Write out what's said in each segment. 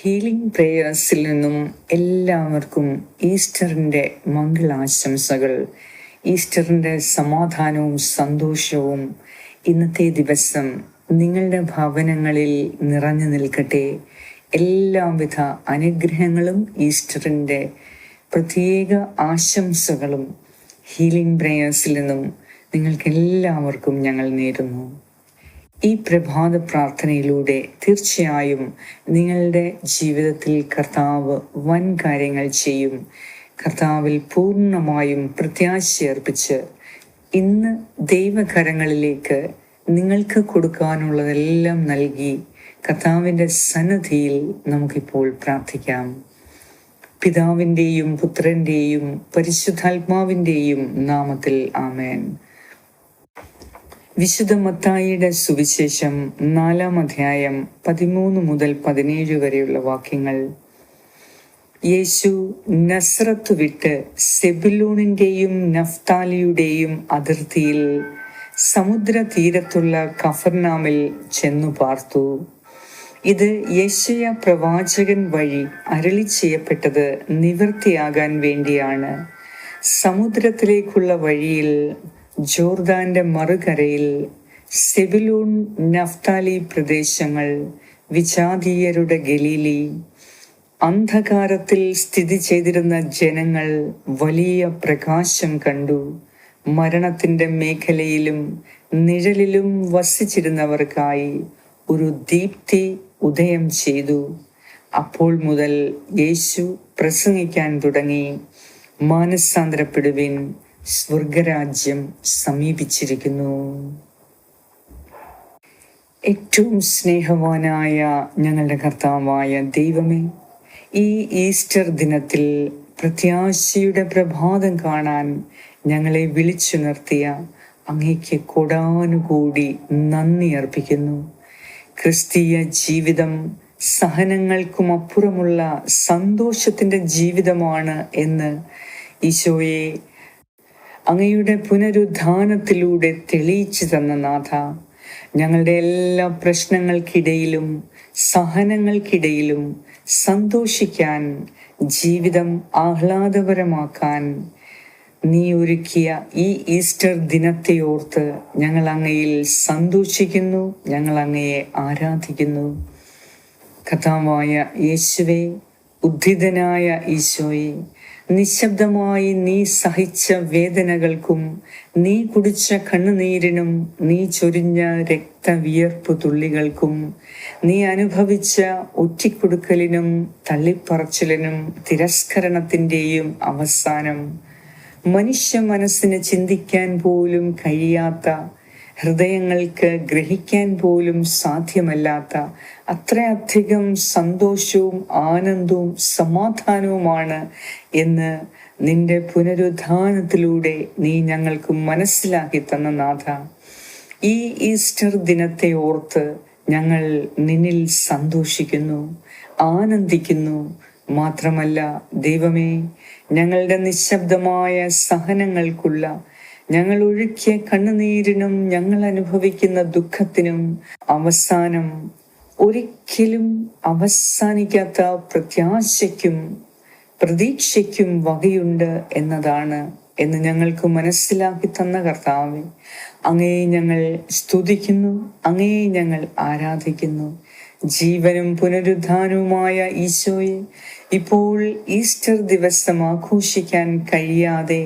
Healing പ്രേയേഴ്സിൽ നിന്നും എല്ലാവർക്കും ഈസ്റ്ററിന്റെ മംഗളാശംസകൾ. ഈസ്റ്ററിന്റെ സമാധാനവും സന്തോഷവും ഇന്നത്തെ ദിവസം നിങ്ങളുടെ ഭവനങ്ങളിൽ നിറഞ്ഞു നിൽക്കട്ടെ. എല്ലാവിധ അനുഗ്രഹങ്ങളും ഈസ്റ്ററിന്റെ പ്രത്യേക ആശംസകളും ഹീലിംഗ് പ്രേയേഴ്സിൽ നിന്നും നിങ്ങൾക്കെല്ലാവർക്കും ഞങ്ങൾ നേരുന്നു. ഈ പ്രഭാത പ്രാർത്ഥനയിലൂടെ തീർച്ചയായും നിങ്ങളുടെ ജീവിതത്തിൽ കർത്താവ് വൻ കാര്യങ്ങൾ ചെയ്യും. കർത്താവിൽ പൂർണമായും പ്രത്യാശയർപ്പിച്ച് ഇന്ന് ദൈവകരങ്ങളിലേക്ക് നിങ്ങൾക്ക് കൊടുക്കാനുള്ളതെല്ലാം നൽകി കർത്താവിന്റെ സന്നദ്ധിയിൽ നമുക്കിപ്പോൾ പ്രാർത്ഥിക്കാം. പിതാവിന്റെയും പുത്രന്റെയും പരിശുദ്ധാത്മാവിന്റെയും നാമത്തിൽ ആമേൻ. വിശുദ്ധ മത്തായിയുടെ സുവിശേഷം നാലാം അധ്യായം പതിമൂന്ന് മുതൽ പതിനേഴ് വരെയുള്ള വാക്യങ്ങൾ. യേശു നസ്രത്ത് വിട്ട് സെബിലൂണിന്റെയും നഫ്താലിയുടെയും അതിർത്തിയിൽ സമുദ്ര തീരത്തുള്ള കഫർനാമിൽ ചെന്നു പാർത്തു. ഇത് യശയ പ്രവാചകൻ വഴി അരളി ചെയ്യപ്പെട്ടത് നിവൃത്തിയാകാൻ വേണ്ടിയാണ്. സമുദ്രത്തിലേക്കുള്ള വഴിയിൽ ജോർദാന്റെ മറുകരയിൽ സെബിലൂൺ നഫ്താലി പ്രദേശങ്ങൾ വിജാതീയരുടെ ഗലീലി. അന്ധകാരത്തിൽ സ്ഥിതി ചെയ്തിരുന്ന ജനങ്ങൾ വലിയ പ്രകാശം കണ്ടു. മരണത്തിന്റെ മേഖലയിലും നിഴലിലും വസിച്ചിരുന്നവർക്കായി ഒരു ദീപ്തി ഉദയം ചെയ്തു. അപ്പോൾ മുതൽ യേശു പ്രസംഗിക്കാൻ തുടങ്ങി. മാനസാന്തരപ്പെടുവിൻ. സ്വർഗരാജ്യം സമീപിച്ചിരിക്കുന്നു. ഏറ്റവും സ്നേഹവാനായ ഞങ്ങളുടെ കർത്താവായ ദൈവമേ ഈ ഈസ്റ്റർ ദിനത്തിൽ പ്രത്യാശയുടെ പ്രഭാതം കാണാൻ ഞങ്ങളെ വിളിച്ചു നിർത്തിയ അങ്ങേക്ക് കൊടാനുകൂടി നന്ദി അർപ്പിക്കുന്നു. ക്രിസ്തീയ ജീവിതം സഹനങ്ങൾക്കും അപ്പുറമുള്ള സന്തോഷത്തിന്റെ ജീവിതമാണ് എന്ന് ഈശോയെ അങ്ങയുടെ പുനരുദ്ധാനത്തിലൂടെ തെളിയിച്ചു തന്ന നാഥ ഞങ്ങളുടെ എല്ലാ പ്രശ്നങ്ങൾക്കിടയിലും സഹനങ്ങൾക്കിടയിലും സന്തോഷിക്കാൻ ജീവിതം ആഹ്ലാദപരമാക്കാൻ നീ ഒരുക്കിയ ഈ ഈസ്റ്റർ ദിനത്തെ ഓർത്ത് ഞങ്ങൾ അങ്ങയിൽ സന്തോഷിക്കുന്നു ഞങ്ങൾ അങ്ങയെ ആരാധിക്കുന്നു. കഥാവായ യേശുവെ ഉദ്ധിതനായ ഈശോയെ നിശബ്ദമായി നീ സഹിച്ച വേദനകൾക്കും നീ കുടിച്ച കണ്ണുനീരിനും നീ ചൊരിഞ്ഞ രക്തവിയർപ്പ് തുള്ളികൾക്കും നീ അനുഭവിച്ച ഒറ്റിക്കൊടുക്കലിനും തള്ളിപ്പറച്ചിലിനും തിരസ്കരണത്തിന്റെയും അവസാനം മനുഷ്യ മനസ്സിന് ചിന്തിക്കാൻ പോലും കഴിയാത്ത ഹൃദയങ്ങൾക്ക് ഗ്രഹിക്കാൻ പോലും സാധ്യമല്ലാത്ത അത്രയധികം സന്തോഷവും ആനന്ദവും സമാധാനവുമാണ് എന്ന് നിന്റെ പുനരുദ്ധാനത്തിലൂടെ നീ ഞങ്ങൾക്ക് മനസ്സിലാക്കി തന്ന നാഥ. ഈ ഈസ്റ്റർ ദിനത്തെ ഓർത്ത് ഞങ്ങൾ നിന്നിൽ സന്തോഷിക്കുന്നു ആനന്ദിക്കുന്നു. മാത്രമല്ല ദൈവമേ ഞങ്ങളുടെ നിശബ്ദമായ സഹനങ്ങൾക്കുള്ള ഞങ്ങൾ ഒഴുക്കിയ കണ്ണുനീരിനും ഞങ്ങൾ അനുഭവിക്കുന്ന ദുഃഖത്തിനും അവസാനം ഒരിക്കലും അവസാനിക്കാത്ത പ്രത്യാശയ്ക്കും പ്രതീക്ഷയ്ക്കും വകയുണ്ട് എന്നതാണ് എന്ന് ഞങ്ങൾക്ക് മനസ്സിലാക്കി തന്ന കർത്താവെ. അങ്ങയെ ഞങ്ങൾ സ്തുതിക്കുന്നു അങ്ങയെ ഞങ്ങൾ ആരാധിക്കുന്നു. ജീവനും പുനരുദ്ധാനവുമായ ഈശോയെ ഇപ്പോൾ ഈസ്റ്റർ ദിവസം ആഘോഷിക്കാൻ കഴിയാതെ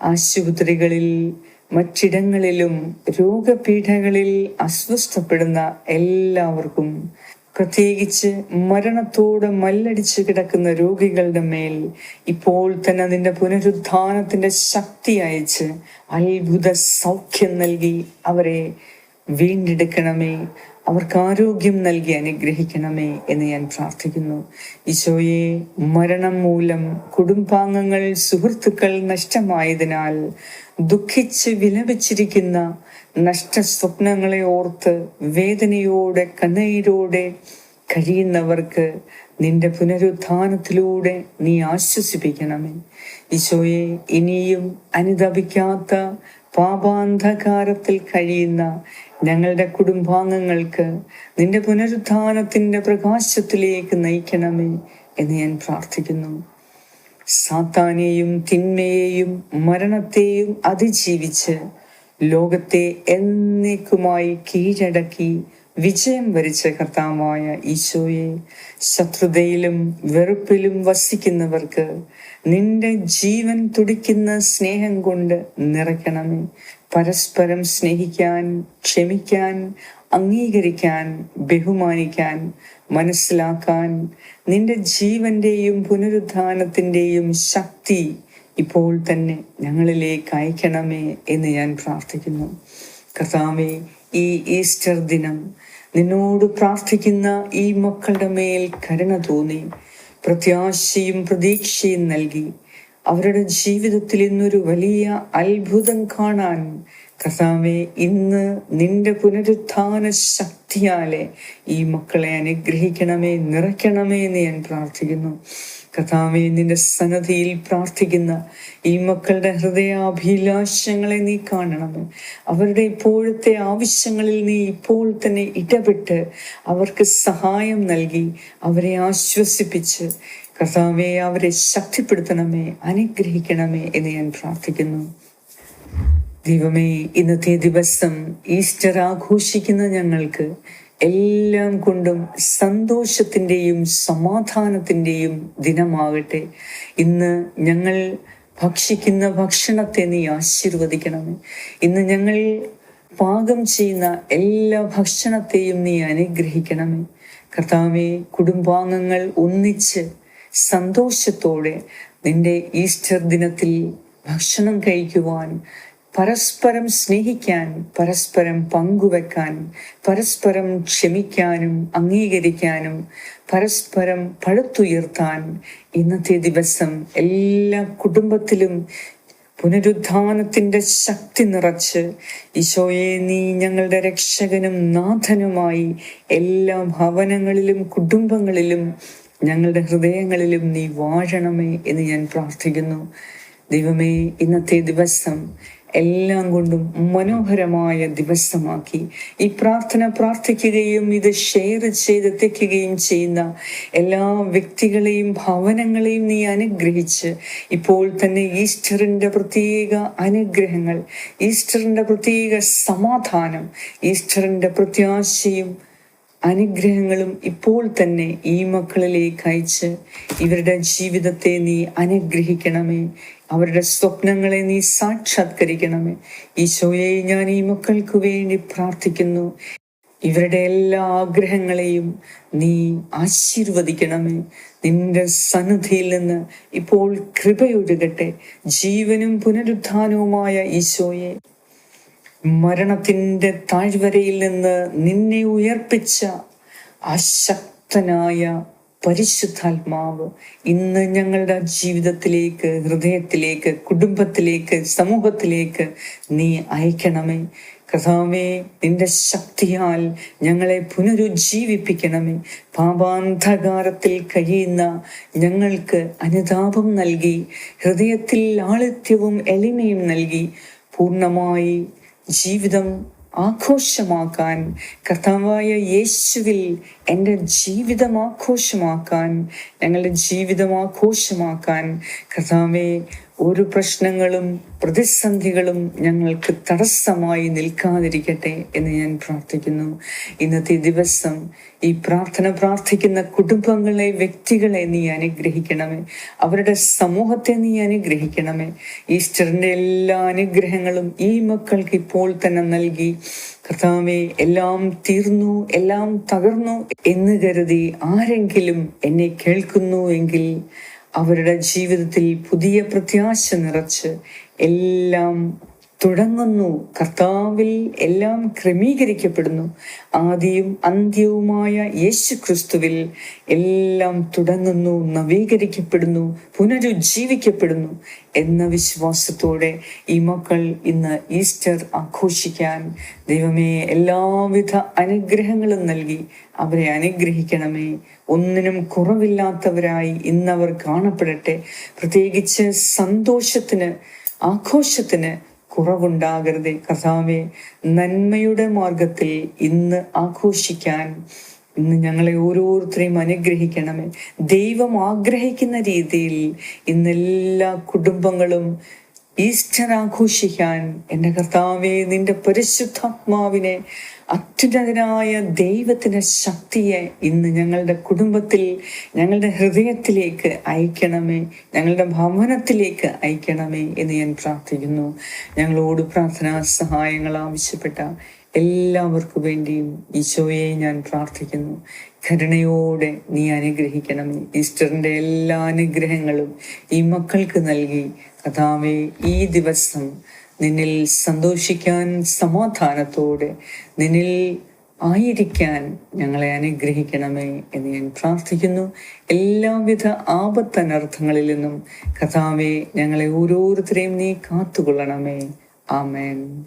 ആശുപത്രികളിൽ മറ്റിടങ്ങളിലും രോഗപീഠകളിൽ അസ്വസ്ഥപ്പെടുന്ന എല്ലാവർക്കും പ്രത്യേകിച്ച് മരണത്തോട് മല്ലടിച്ച് കിടക്കുന്ന രോഗികളുടെ മേൽ ഇപ്പോൾ തന്നെ അതിന്റെ പുനരുദ്ധാനത്തിന്റെ ശക്തി അയച്ച് അത്ഭുത സൗഖ്യം നൽകി അവരെ വീണ്ടെടുക്കണമേ. അവർക്ക് ആരോഗ്യം നൽകി അനുഗ്രഹിക്കണമേ എന്ന് ഞാൻ പ്രാർത്ഥിക്കുന്നു. ഈശോയെ മരണം മൂലം കുടുംബാംഗങ്ങൾ സുഹൃത്തുക്കൾ നഷ്ടമായതിനാൽ ദുഃഖിച്ച് വിലപിച്ചിരിക്കുന്ന നഷ്ട സ്വപ്നങ്ങളെ ഓർത്ത് വേദനയോടെ കണ്ണീരോടെ കഴിയുന്നവർക്ക് നിന്റെ പുനരുത്ഥാനത്തിലൂടെ നീ ആശ്വസിപ്പിക്കണമേ. ഈശോയെ ഇനിയും അനുദപിക്കാത്ത പാപാന്ധകാരത്തിൽ കഴിയുന്ന ഞങ്ങളുടെ കുടുംബാംഗങ്ങൾക്ക് നിന്റെ പുനരുത്ഥാനത്തിന്റെ പ്രകാശത്തിലേക്ക് നയിക്കണമേ എന്ന് ഞാൻ പ്രാർത്ഥിക്കുന്നു. സാത്താനെയും തിന്മയെയും മരണത്തെയും അതിജീവിച്ച് ലോകത്തെ എന്നേക്കുമായി കീഴടക്കി വിജയം വരിച്ച കർത്താവായ ഈശോയെ ശത്രുതയിലും വെറുപ്പിലും വസിക്കുന്നവർക്ക് നിന്റെ ജീവൻ തുടിക്കുന്ന സ്നേഹം കൊണ്ട് നിറയ്ക്കണമേ. പരസ്പരം സ്നേഹിക്കാൻ ക്ഷമിക്കാൻ അംഗീകരിക്കാൻ ബഹുമാനിക്കാൻ മനസ്സിലാക്കാൻ നിന്റെ ജീവന്റെയും പുനരുദ്ധാനത്തിന്റെയും ശക്തി ഇപ്പോൾ തന്നെ ഞങ്ങളിലേക്ക് അയക്കണമേ എന്ന് ഞാൻ പ്രാർത്ഥിക്കുന്നു. കർത്താവെ ഈ ഈസ്റ്റർ ദിനം നിന്നോട് പ്രാർത്ഥിക്കുന്ന ഈ മക്കളുടെ മേൽ കരുണ തോന്നി. പ്രത്യാശയും പ്രതീക്ഷയും നൽകി. അവരുടെ ജീവിതത്തിൽ ഇന്നൊരു വലിയ അത്ഭുതം കാണാൻ കർത്താവെ ഇന്ന് നിന്റെ പുനരുത്ഥാന ശക്തിയാലെ ഈ മക്കളെ അനുഗ്രഹിക്കണമേ നിറയ്ക്കണമേ എന്ന് ഞാൻ പ്രാർത്ഥിക്കുന്നു. കർത്താവെ നിന്റെ സന്നദ്ധിയിൽ പ്രാർത്ഥിക്കുന്ന ഈ മക്കളുടെ ഹൃദയാഭിലാഷങ്ങളെ നീ കാണണം അവരുടെ ഇപ്പോഴത്തെ ആവശ്യങ്ങളിൽ നീ ഇപ്പോൾ തന്നെ ഇടപെട്ട് അവർക്ക് സഹായം നൽകി അവരെ ആശ്വസിപ്പിച്ച് കർത്താവെ അവരെ ശക്തിപ്പെടുത്തണമേ അനുഗ്രഹിക്കണമേ എന്ന് ഞാൻ പ്രാർത്ഥിക്കുന്നു. ദൈവമേ ഇന്നത്തെ ദിവസം ഈസ്റ്റർ ആഘോഷിക്കുന്ന ഞങ്ങൾക്ക് എല്ലാം കൊണ്ടും സന്തോഷത്തിന്റെയും സമാധാനത്തിന്റെയും ദിനമാകട്ടെ. ഇന്ന് ഞങ്ങൾ ഭക്ഷിക്കുന്ന ഭക്ഷണത്തെ നീ ആശീർവദിക്കണമേ. ഇന്ന് ഞങ്ങൾ പാകം ചെയ്യുന്ന എല്ലാ ഭക്ഷണത്തെയും നീ അനുഗ്രഹിക്കണമേ. കർത്താവെ കുടുംബാംഗങ്ങൾ ഒന്നിച്ച് സന്തോഷത്തോടെ നിന്റെ ഈസ്റ്റർ ദിനത്തിൽ ഭക്ഷണം കഴിക്കുവാൻ പരസ്പരം സ്നേഹിക്കാൻ പരസ്പരം പങ്കുവെക്കാൻ പരസ്പരം ക്ഷമിക്കാനും അംഗീകരിക്കാനും പരസ്പരം പഴുത്തുയർത്താൻ ഇന്നത്തെ ദിവസം എല്ലാ കുടുംബത്തിലും പുനരുദ്ധാനത്തിന്റെ ശക്തി നിറച്ച് ഈശോയെ നീ ഞങ്ങളുടെ രക്ഷകനും നാഥനുമായി എല്ലാ ഭവനങ്ങളിലും കുടുംബങ്ങളിലും ഞങ്ങളുടെ ഹൃദയങ്ങളിലും നീ വാഴണമേ എന്ന് ഞാൻ പ്രാർത്ഥിക്കുന്നു. ദൈവമേ ഇന്നത്തെ ദിവസം എല്ലാം കൊണ്ടും മനോഹരമായ ദിവസമാക്കി. ഈ പ്രാർത്ഥന പ്രാർത്ഥിക്കുകയും ഇത് ഷെയർ ചെയ്തെത്തിക്കുകയും ചെയ്യുന്ന എല്ലാ വ്യക്തികളെയും ഭവനങ്ങളെയും നീ അനുഗ്രഹിച്ച് ഇപ്പോൾ തന്നെ ഈസ്റ്ററിന്റെ പ്രത്യേക അനുഗ്രഹങ്ങൾ ഈസ്റ്ററിന്റെ പ്രത്യേക സമാധാനം ഈസ്റ്ററിന്റെ പ്രത്യാശയും അനുഗ്രഹങ്ങളും ഇപ്പോൾ തന്നെ ഈ മക്കളിലേക്ക് അയച്ച് ഇവരുടെ ജീവിതത്തെ നീ അനുഗ്രഹിക്കണമേ. അവരുടെ സ്വപ്നങ്ങളെ നീ സാക്ഷാത്കരിക്കണമേ. ഈശോയെ ഞാൻ ഈ മക്കൾക്ക് വേണ്ടി പ്രാർത്ഥിക്കുന്നു. ഇവരുടെ എല്ലാ ആഗ്രഹങ്ങളെയും നീ ആശീർവദിക്കണമേ. നിന്റെ സന്നിധിയിൽ നിന്ന് ഇപ്പോൾ കൃപയൊഴുകട്ടെ ജീവനും പുനരുദ്ധാനവുമായ ഈശോയെ. മരണത്തിന്റെ താഴ്വരയിൽ നിന്ന് നിന്നെ ഉയർപ്പിച്ച അശക്തനായ ശക്തനായ പരിശുദ്ധാത്മാവ് ഇന്ന് ഞങ്ങളുടെ ജീവിതത്തിലേക്ക് ഹൃദയത്തിലേക്ക് കുടുംബത്തിലേക്ക് സമൂഹത്തിലേക്ക് നീ അയക്കണമേ. കഥാവേ നിന്റെ ശക്തിയാൽ ഞങ്ങളെ പുനരുജ്ജീവിപ്പിക്കണമേ. പാപാന്ധകാരത്തിൽ കഴിയുന്ന ഞങ്ങൾക്ക് അനുതാപം നൽകി ഹൃദയത്തിൽ ലാളിത്യവും എളിമയും നൽകി പൂർണമായി ജീവിതം ആഘോഷമാക്കാൻ കർത്താവായ യേശുവിൽ എന്റെ ജീവിതം ആഘോഷമാക്കാൻ ഞങ്ങളുടെ ജീവിതം ആഘോഷമാക്കാൻ കർത്താവെ ഒരു പ്രശ്നങ്ങളും പ്രതിസന്ധികളും ഞങ്ങൾക്ക് തടസ്സമായി നിൽക്കാതിരിക്കട്ടെ എന്ന് ഞാൻ പ്രാർത്ഥിക്കുന്നു. ഇന്നത്തെ ദിവസം ഈ പ്രാർത്ഥന പ്രാർത്ഥിക്കുന്ന കുടുംബങ്ങളെ വ്യക്തികളെ നീ അനുഗ്രഹിക്കണമേ. അവരുടെ സമൂഹത്തെ നീ അനുഗ്രഹിക്കണമേ. ഈസ്റ്ററിന്റെ എല്ലാ അനുഗ്രഹങ്ങളും ഈ മക്കൾക്ക് ഇപ്പോൾ തന്നെ നൽകി. കർത്താവെ എല്ലാം തീർന്നു എല്ലാം തകർന്നു എന്ന് കരുതി ആരെങ്കിലും എന്നെ കേൾക്കുന്നു എങ്കിൽ അവരുടെ ജീവിതത്തിൽ പുതിയ പ്രത്യാശ നിറച്ച് എല്ലാം തുടങ്ങുന്നു. കർത്താവിൽ എല്ലാം ക്രമീകരിക്കപ്പെടുന്നു. ആദിയും അന്ത്യവുമായ യേശു ക്രിസ്തുവിൽ എല്ലാം തുടങ്ങുന്നു നവീകരിക്കപ്പെടുന്നു പുനരുജ്ജീവിക്കപ്പെടുന്നു എന്ന വിശ്വാസത്തോടെ ഈ മക്കൾ ഇന്ന് ഈസ്റ്റർ ആഘോഷിക്കാൻ ദൈവമേ എല്ലാവിധ അനുഗ്രഹങ്ങളും നൽകി. അവരെ അനുഗ്രഹിക്കണമേ. ഒന്നിനും കുറവില്ലാത്തവരായി ഇന്നവർ കാണപ്പെടട്ടെ. പ്രത്യേകിച്ച് സന്തോഷത്തിന് ആഘോഷത്തിന് കുറവുണ്ടാകരുതേ കർത്താവെ. നന്മയുടെ മാർഗത്തിൽ ഇന്ന് ആഘോഷിക്കാൻ ഇന്ന് ഞങ്ങളെ ഓരോരുത്തരെയും അനുഗ്രഹിക്കണമേ. ദൈവം ആഗ്രഹിക്കുന്ന രീതിയിൽ ഇന്ന് എല്ലാ കുടുംബങ്ങളും ഈസ്റ്റർ ആഘോഷിക്കാൻ എന്റെ കർത്താവെ നിന്റെ പരിശുദ്ധാത്മാവിനെ അത്യുന്നതനായ ദൈവത്തിന്റെ ശക്തിയെ ഇന്ന് ഞങ്ങളുടെ കുടുംബത്തിൽ ഞങ്ങളുടെ ഹൃദയത്തിലേക്ക് അയക്കണമേ. ഞങ്ങളുടെ ഭവനത്തിലേക്ക് അയക്കണമേ എന്ന് ഞാൻ പ്രാർത്ഥിക്കുന്നു. ഞങ്ങളോട് പ്രാർത്ഥനാ സഹായങ്ങൾ ആവശ്യപ്പെട്ട എല്ലാവർക്കും വേണ്ടിയും ഈശോയെ ഞാൻ പ്രാർത്ഥിക്കുന്നു. കരുണയോടെ നീ അനുഗ്രഹിക്കണമേ. ഈസ്റ്ററിന്റെ എല്ലാ അനുഗ്രഹങ്ങളും ഈ മക്കൾക്ക് നൽകി. കഥാവെ ഈ ദിവസം നിന്നിൽ സന്തോഷിക്കാൻ സമാധാനത്തോടെ നിന്നിൽ ആയിരിക്കാൻ ഞങ്ങളെ അനുഗ്രഹിക്കണമേ എന്ന് ഞാൻ പ്രാർത്ഥിക്കുന്നു. എല്ലാവിധ ആപത്തനർത്ഥങ്ങളിൽ നിന്നും കഥാവെ ഞങ്ങളെ ഓരോരുത്തരെയും നീ കാത്തുകൊള്ളണമേ. ആമേൻ.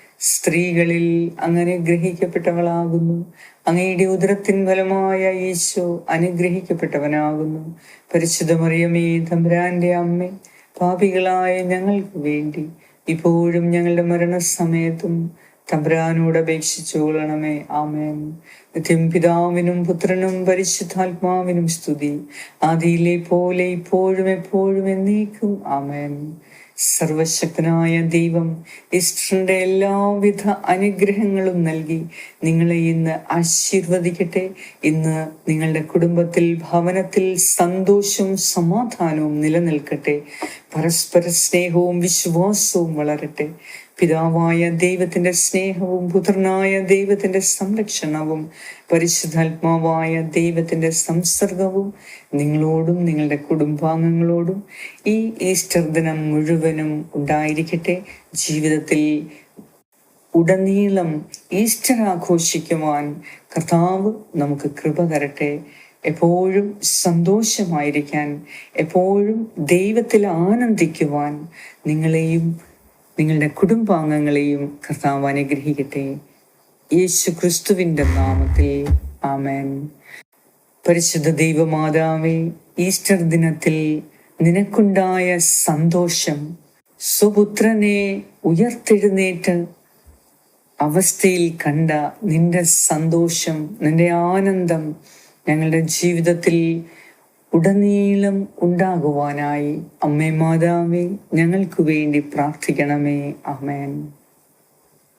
സ്ത്രീകളിൽ അങ്ങനെ ഗ്രഹിക്കപ്പെട്ടവളാകുന്നു. അങ്ങയുടെ ഉദരത്തിൻ ഫലമായ ഈശോ അനുഗ്രഹിക്കപ്പെട്ടവനാകുന്നു. പരിശുദ്ധ മറിയമേ തമ്പുരാന്റെ അമ്മ പാപികളായ ഞങ്ങൾക്ക് വേണ്ടി ഇപ്പോഴും ഞങ്ങളുടെ മരണസമയത്തും തമ്പുരാനോട് അപേക്ഷിച്ചു കൊള്ളണമേ. ആമേൻ. നിത്യം പിതാവിനും പുത്രനും പരിശുദ്ധാത്മാവിനും സ്തുതി. ആദിയിലെ പോലെ ഇപ്പോഴും എപ്പോഴും എന്നേക്കും. ആമേൻ. സർവശക്തനായ ദൈവം ഈസ്റ്ററിന്റെ എല്ലാവിധ അനുഗ്രഹങ്ങളും നൽകി നിങ്ങളെ ഇന്ന് ആശീർവദിക്കട്ടെ. ഇന്ന് നിങ്ങളുടെ കുടുംബത്തിൽ ഭവനത്തിൽ സന്തോഷവും സമാധാനവും നിലനിൽക്കട്ടെ. പരസ്പര സ്നേഹവും വിശ്വാസവും വളരട്ടെ. പിതാവായ ദൈവത്തിന്റെ സ്നേഹവും പുത്രനായ ദൈവത്തിന്റെ സംരക്ഷണവും പരിശുദ്ധാത്മാവായ ദൈവത്തിന്റെ സംസർഗവും നിങ്ങളോടും നിങ്ങളുടെ കുടുംബാംഗങ്ങളോടും ഈ ഈസ്റ്റർ ദിനം മുഴുവനും ഉണ്ടായിരിക്കട്ടെ. ജീവിതത്തിൽ ഉടനീളം ഈസ്റ്റർ ആഘോഷിക്കുവാൻ കർത്താവ് നമുക്ക് കൃപ തരട്ടെ. എപ്പോഴും സന്തോഷമായിരിക്കാൻ എപ്പോഴും ദൈവത്തിൽ ആനന്ദിക്കുവാൻ നിങ്ങളെയും നിങ്ങളുടെ കുടുംബാംഗങ്ങളെയും കർത്താവ് അനുഗ്രഹിക്കട്ടെ. യേശു ക്രിസ്തുവിന്റെ നാമത്തിൽ. ആമേൻ. പരിശുദ്ധ ദൈവമാതാവേ ഈസ്റ്റർ ദിനത്തിൽ നിനക്കുണ്ടായ സന്തോഷം സുപുത്രനെ ഉയർത്തെഴുന്നേറ്റ് അവസ്ഥയിൽ കണ്ട നിന്റെ സന്തോഷം നിന്റെ ആനന്ദം ഞങ്ങളുടെ ജീവിതത്തിൽ ഉടനീളം ഉണ്ടാകുവാനായി അമ്മേ മാതാവേ ഞങ്ങൾക്ക് വേണ്ടി പ്രാർത്ഥിക്കണമേ. അമേൻ